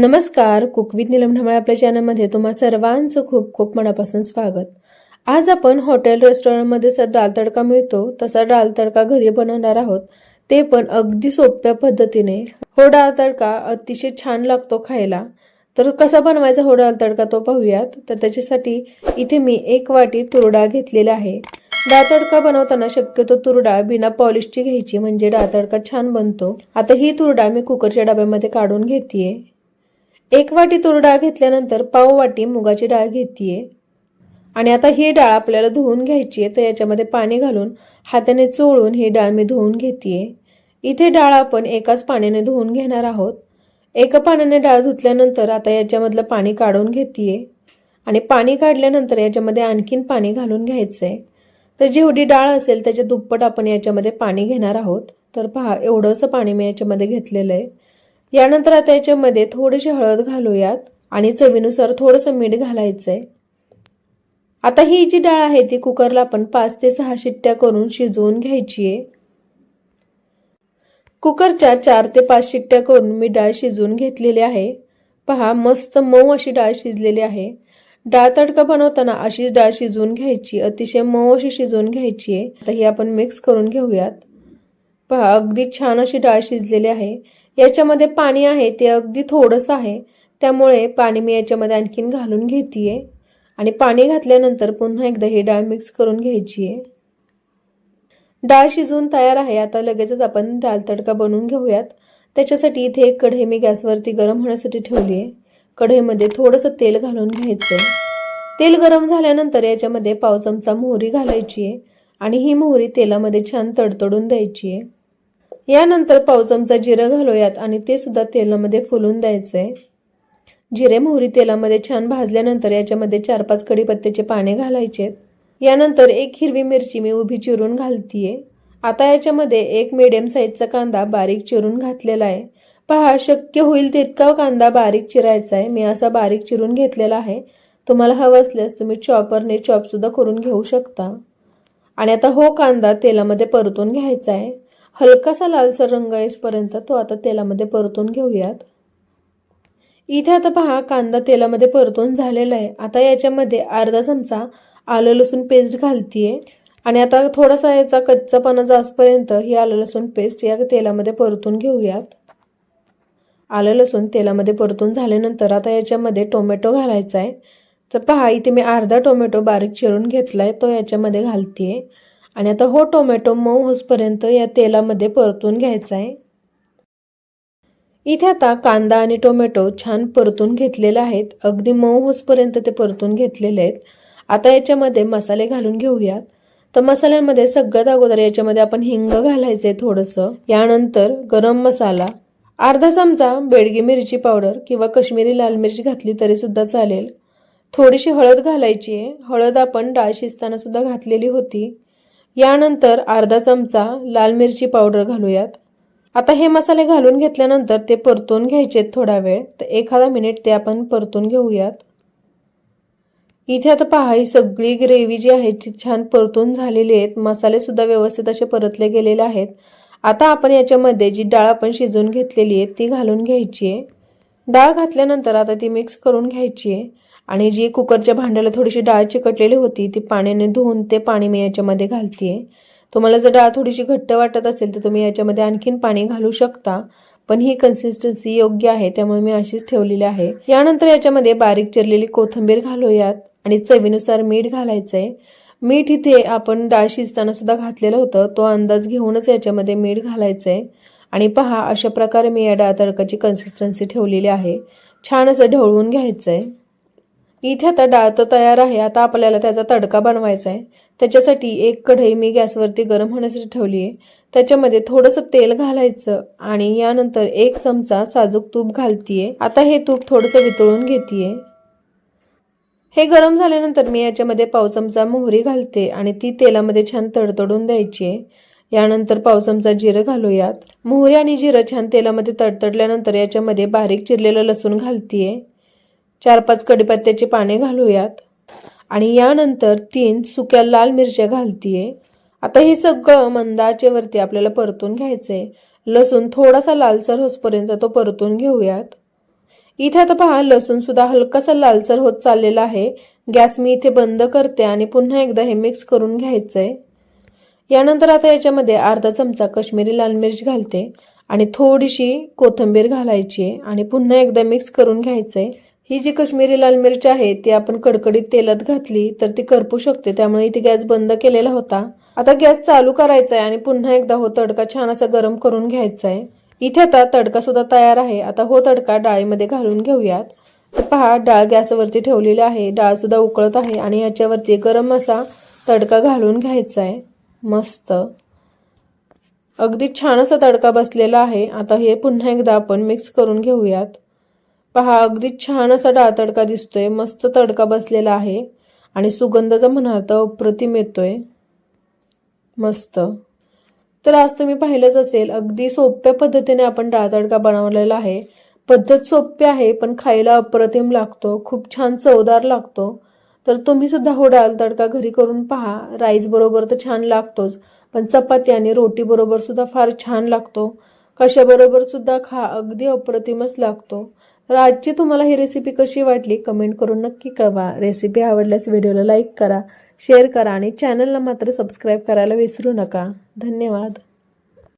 नमस्कार कुकवित निलम ढमाळे आपल्या चॅनलमध्ये तुम्हा सर्वांचं खूप खूप मनापासून स्वागत. आज आपण हॉटेल रेस्टॉरंटमध्ये जसा डाल तडका मिळतो तसा डाल तडका घरी बनवणार आहोत. ते पण अगदी सोप्या पद्धतीने. हो डाळ तडका अतिशय छान लागतो खायला. तर कसा बनवायचा हो डाळ तडका तो पाहूयात. तर त्याच्यासाठी इथे मी एक वाटी तुरडाळ घेतलेला आहे. डाळ तडका बनवताना शक्यतो तुरडाळ बिना पॉलिशची घ्यायची म्हणजे डाळ तडका छान बनतो. आता ही तुरडाळ मी कुकरच्या डब्यामध्ये काढून घेतेय. एक वाटी तूर डाळ घेतल्यानंतर पाव वाटी मुगाची डाळ घेतीये. आणि आता ही डाळ आपल्याला धुवून घ्यायची आहे तर याच्यामध्ये पाणी घालून हाताने चोळून ही डाळ मी धुवून घेतीये. इथे डाळ आपण एकाच पाण्याने धुवून घेणार आहोत. एका पाण्याने डाळ धुतल्यानंतर आता याच्यामधलं पाणी काढून घेतीये. आणि पाणी काढल्यानंतर याच्यामध्ये आणखीन पाणी घालून घ्यायचं आहे तर जेवढी डाळ असेल त्याच्या दुप्पट आपण याच्यामध्ये पाणी घेणार आहोत. तर पहा एवढंसं पाणी मी याच्यामध्ये घेतलेलं आहे. यानंतर आता याच्यामध्ये थोडीशी हळद घालूयात आणि चवीनुसार थोडंसं मीठ घालायचंय. आता ही जी डाळ आहे ती कुकरला आपण पाच ते सहा शिट्ट्या करून शिजवून घ्यायची आहे कुकरच्या चार ते पाच शिट्ट्या करून मी डाळ शिजवून घेतलेली आहे. पहा मस्त मऊ अशी डाळ शिजलेली आहे. डाळ तडका बनवताना अशीच डाळ शिजवून घ्यायची अतिशय मऊ अशी शिजवून घ्यायची आहे आता ही आपण मिक्स करून घेऊयात. पहा अगदी छान अशी डाळ शिजलेली आहे. याच्यामध्ये पाणी आहे ते अगदी थोडंसं आहे. त्यामुळे पाणी मी याच्यामध्ये आणखीन घालून घेते आणि पाणी घातल्यानंतर पुन्हा एकदा ही डाळ मिक्स करून घ्यायची आहे डाळ शिजवून तयार आहे. आता लगेचच आपण डाळ तडका बनवून घेऊयात. त्याच्यासाठी इथे एक कढई मी गॅसवरती गरम होण्यासाठी ठेवली आहे कढईमध्ये थोडंसं तेल घालून घ्यायचं आहे तेल गरम झाल्यानंतर याच्यामध्ये पाव चमचा मोहरी घालायची आहे आणि ही मोहरी तेलामध्ये छान तडतडून द्यायची आहे यानंतर पाव चमचा जिरं घालूयात आणि ते सुद्धा तेलामध्ये फुलून द्यायचंय. जिरे मोहरी तेलामध्ये छान भाजल्यानंतर याच्यामध्ये चार पाच कडीपत्त्याचे पाने घालायचे. यानंतर एक हिरवी मिरची मी उभी चिरून घालतीये. आता याच्यामध्ये एक मिडियम साईजचा कांदा बारीक चिरून घातलेला आहे. पहा शक्य होईल तितका कांदा बारीक चिरायचा आहे मी असा बारीक चिरून घेतलेला आहे. तुम्हाला हवं असल्यास तुम्ही चॉपरने चॉपसुद्धा करून घेऊ शकता. आणि आता हो कांदा तेलामध्ये परतून घ्यायचा आहे हलकासा लालसर रंग येईपर्यंत तो आता तेलामध्ये परतून घेऊयात. इथे आता पहा कांदा तेलामध्ये परतून झालेला आहे. आता याच्यामध्ये अर्धा चमचा आलं लसूण पेस्ट घालतीये. आणि आता थोडासा याचा कच्चापणा जासपर्यंत ही आलं लसूण पेस्ट या तेलामध्ये परतून घेऊयात. आलं लसूण तेलामध्ये परतून झाल्यानंतर आता याच्यामध्ये टोमॅटो घालायचा आहे तर पहा इथे मी अर्धा टोमॅटो बारीक चिरून घेतलाय तो याच्यामध्ये घालतीये. आणि आता हो टोमॅटो मऊ होसपर्यंत या तेलामध्ये परतून घ्यायचा आहे. इथे आता कांदा आणि टोमॅटो छान परतून घेतलेले आहेत. अगदी मऊ होसपर्यंत ते परतून घेतलेले आहेत. आता याच्यामध्ये मसाले घालून घेऊयात. तर मसाल्यांमध्ये सगळ्यात अगोदर याच्यामध्ये आपण हिंग घालायचंय थोडंसं. यानंतर गरम मसाला अर्धा चमचा बेडगी मिरची पावडर किंवा कश्मीरी लाल मिरची घातली तरीसुद्धा चालेल. थोडीशी हळद घालायची आहे. हळद आपण डाळ शिजताना सुद्धा घातलेली होती. यानंतर अर्धा चमचा लाल मिरची पावडर घालूयात. आता हे मसाले घालून घेतल्यानंतर ते परतून घ्यायचे थोडा वेळ. तर एखादा मिनिट ते आपण परतून घेऊयात. इथे आता पहा ही सगळी ग्रेव्ही जी आहे ती छान परतून झालेली आहेत. मसालेसुद्धा व्यवस्थित असे परतले गेलेले आहेत. आता आपण याच्यामध्ये जी डाळ आपण शिजवून घेतलेली आहे ती घालून घ्यायची आहे. डाळ घातल्यानंतर आता ती मिक्स करून घ्यायची आहे. आणि जी कुकरच्या भांड्याला थोडीशी डाळ चिकटलेली होती ती पाण्याने धुवून ते पाणी मी याच्यामध्ये घालतीये. तुम्हाला जर डाळ थोडीशी घट्ट वाटत असेल तर तुम्ही याच्यामध्ये आणखीन पाणी घालू शकता पण ही कन्सिस्टन्सी योग्य आहे त्यामुळे मी अशीच ठेवलेली आहे. यानंतर याच्यामध्ये बारीक चिरलेली कोथिंबीर घालूयात आणि चवीनुसार मीठ घालायचंय. मीठ इथे आपण डाळ शिजताना सुद्धा घातलेलं होतं तो अंदाज घेऊनच याच्यामध्ये मीठ घालायचंय. आणि पहा अशा प्रकारे मी या डाळ तडकाची कन्सिस्टन्सी ठेवलेली आहे. छान असं ढवळून घ्यायचंय. इथे आता डाळ तर तयार आहे. आता आपल्याला त्याचा तडका बनवायचा आहे त्याच्यासाठी एक कढई मी गॅसवरती गरम होण्यासाठी ठेवली आहे त्याच्यामध्ये थोडंसं तेल घालायचं आणि यानंतर एक चमचा साजूक तूप घालतीये. आता हे तूप थोडंसं वितळून घेतीये. हे गरम झाल्यानंतर मी याच्यामध्ये पाव चमचा मोहरी घालते आणि ती तेलामध्ये छान तडतडून द्यायची आहे यानंतर पाव चमचा जिरं घालूयात. मोहरी आणि जिरं छान तेलामध्ये तडतडल्यानंतर याच्यामध्ये बारीक चिरलेलं लसूण घालतीये. चार पाच कडीपत्त्याची पाने घालूयात. आणि यानंतर तीन सुक्या लाल मिरच्या घालतीये. आता हे सगळं मंदाचे वरती आपल्याला परतून घ्यायचंय. लसूण थोडासा लालसर होसपर्यंत तो परतून घेऊयात. इथे आता पहा लसूण सुद्धा हलकासा लालसर होत चाललेला आहे. गॅस मी इथे बंद करते आणि पुन्हा एकदा हे मिक्स करून घ्यायचंय. यानंतर आता याच्यामध्ये अर्धा चमचा कश्मीरी लाल मिरच घालते. आणि थोडीशी कोथिंबीर घालायची आहे. आणि पुन्हा एकदा मिक्स करून घ्यायचंय. ही जी कश्मीरी लाल मिरच आहे ती आपण कडकडीत तेलात घातली तर ती करपू शकते. त्यामुळे इथे गॅस बंद केलेला होता. आता गॅस चालू करायचा आहे आणि पुन्हा एकदा हो तडका छान असा गरम करून घ्यायचा आहे इथे आता तडका सुद्धा तयार आहे. आता हो तडका डाळीमध्ये घालून घेऊयात. तर पहा डाळ गॅसवरती ठेवलेली आहे. डाळ सुद्धा उकळत आहे आणि याच्यावरती गरम असा तडका घालून घ्यायचा आहे मस्त. अगदी छान असा तडका बसलेला आहे. आता हे पुन्हा एकदा आपण मिक्स करून घेऊयात. पहा अगदी छान असा डाळ तडका दिसतोय मस्त तडका बसलेला आहे. आणि सुगंधाचा म्हणाल तर अप्रतिम येतोय. मस्त. तर आज तुम्ही पाहिलंच असेल अगदी सोप्या पद्धतीने आपण डाळ तडका बनवलेला आहे. पद्धत सोपी आहे पण खायला अप्रतिम लागतो खूप छान चवदार लागतो. तर तुम्ही सुद्धा हो डाळ तडका घरी करून पहा राईस बरोबर तर छान लागतोच पण चपाती आणि रोटी बरोबर सुद्धा फार छान लागतो. कशाबरोबर सुद्धा खा अगदी अप्रतिमच लागतो. तर आजची तुम्हाला ही रेसिपी कशी वाटली कमेंट करून नक्की कळवा. रेसिपी आवडल्यास व्हिडिओला लाईक करा शेअर करा आणि चॅनलला मात्र सबस्क्राईब करायला विसरू नका. धन्यवाद.